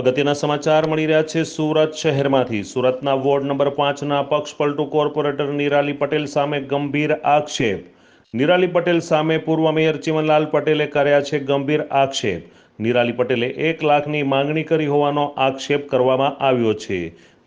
અગત્યના સમાચાર મળી રહ્યા છે સુરત શહેરમાંથી. સુરતના વોર્ડ નંબર પાંચના પક્ષપલટુ કોર્પોરેટર નિરાલી પટેલ સામે ગંભીર આક્ષેપ. નિરાલી પટેલ સામે પૂર્વ મેયર ચિમનલાલ પટેલે કર્યા છે ગંભીર આક્ષેપ. નિરાલી પટેલે એક લાખની માંગણી કરી હોવાનો આક્ષેપ કરવામાં આવ્યો છે.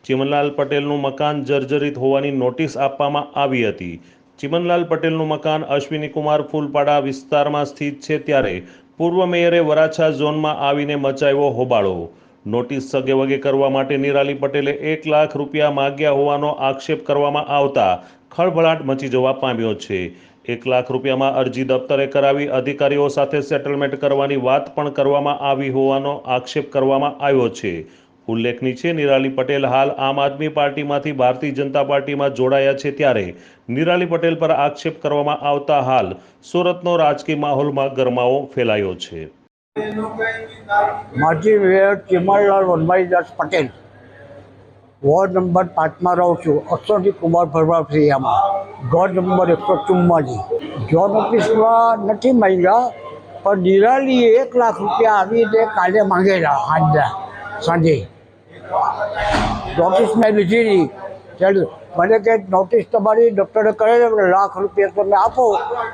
ચિમનલાલ પટેલનું મકાન જર્જરિત હોવાની નોટિસ આપવામાં આવી હતી. ચિમનલાલ પટેલનું મકાન અશ્વિનીકુમાર ફૂલપાડા વિસ્તારમાં સ્થિત છે ત્યારે પૂર્વ મેયરે વરાછા ઝોનમાં આવીને મચાવ્યો હોબાળો. નોટિસ સગેવગે કરવા માટે નિરાલી પટેલે એક લાખ રૂપિયા માગ્યા હોવાનો આક્ષેપ કરવામાં આવતા ખળભળાટ મચી જવા પામ્યો છે. એક લાખ રૂપિયામાં અરજી દફતરે કરાવી અધિકારીઓ સાથે સેટલમેન્ટ કરવાની વાત પણ કરવામાં આવી હોવાનો આક્ષેપ કરવામાં આવ્યો છે. ઉલ્લેખનીય છે, નિરાલી પટેલ હાલ આમ આદમી પાર્ટીમાંથી ભારતીય જનતા પાર્ટીમાં જોડાયા છે ત્યારે નિરાલી પટેલ પર આક્ષેપ કરવામાં આવતા હાલ સુરતનો રાજકીય માહોલમાં ગરમાવો ફેલાયો છે. માજી mayor Chimanlal Vanbhaidas Patel. Ward number પાંચમાં રહું છું. અશ્વતી કુમાર ભરવા ફ્રિયામાં ઘર નંબર એકસો ચુમ્માજી. જોબ ઓફિસમાં નથી માંગ્યા, પણ નિરાલીએ એક લાખ રૂપિયા આવીને કાલે માંગેલા આજના સાંજે. ઓફિસ મેં લીધી ચાલ્યું ચાલો મને કે નોટિસ તમારી દફતરે કરાવી દે લાખ રૂપિયા તમે આપો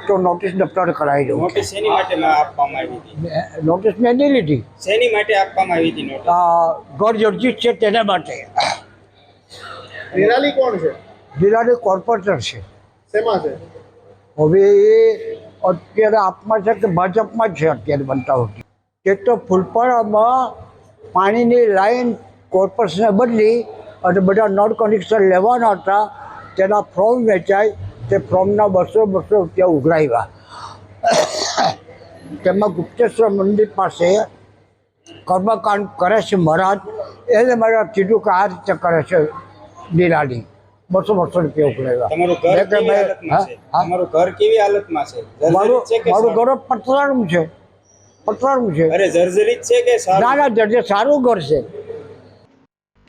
તો નોટિસ દફતરે કરાવી દઉં. નોટિસ શેની માટે આપવામાં આવી હતી? નોટિસ મેં નહીં લીધી. શેની માટે આપવામાં આવી હતી નોટિસ ઘર જર્જિત છે તેના માટે. નિરાલી કોણ છે? જિલ્લાની કોર્પોરેટર છે. શેમાં છે? હવે એ અત્યારે આપમાં છે કે ભાજપમાં જ છે અત્યારે બનતા હોતી તે તો ફૂલપાડામાં પાણીની લાઈન કોર્પોરેશને બદલી અને બધા નળ કનેક્શન લેવાના હતા તેના ફોર્મ વેચાય તે ફોર્મના બસો બસો રૂપિયા ઉઘરાવ્યા. તેમાં ગુપ્તેશ્વર મંદિર પાસે કર્મકાંડ કરે છે મહારાજ. એને મારે કીધું કે આ રીતે કરે છે નિરાલી બસો બસો રૂપિયા ઉઘરાવ્યા. તમારું ઘર કેવી હાલતમાં છે? મારું? ઘર પતરાનું છે. પતરાનું છે. અરે જર્જરિત છે કે ના ના જર્જર સારું ઘર છે.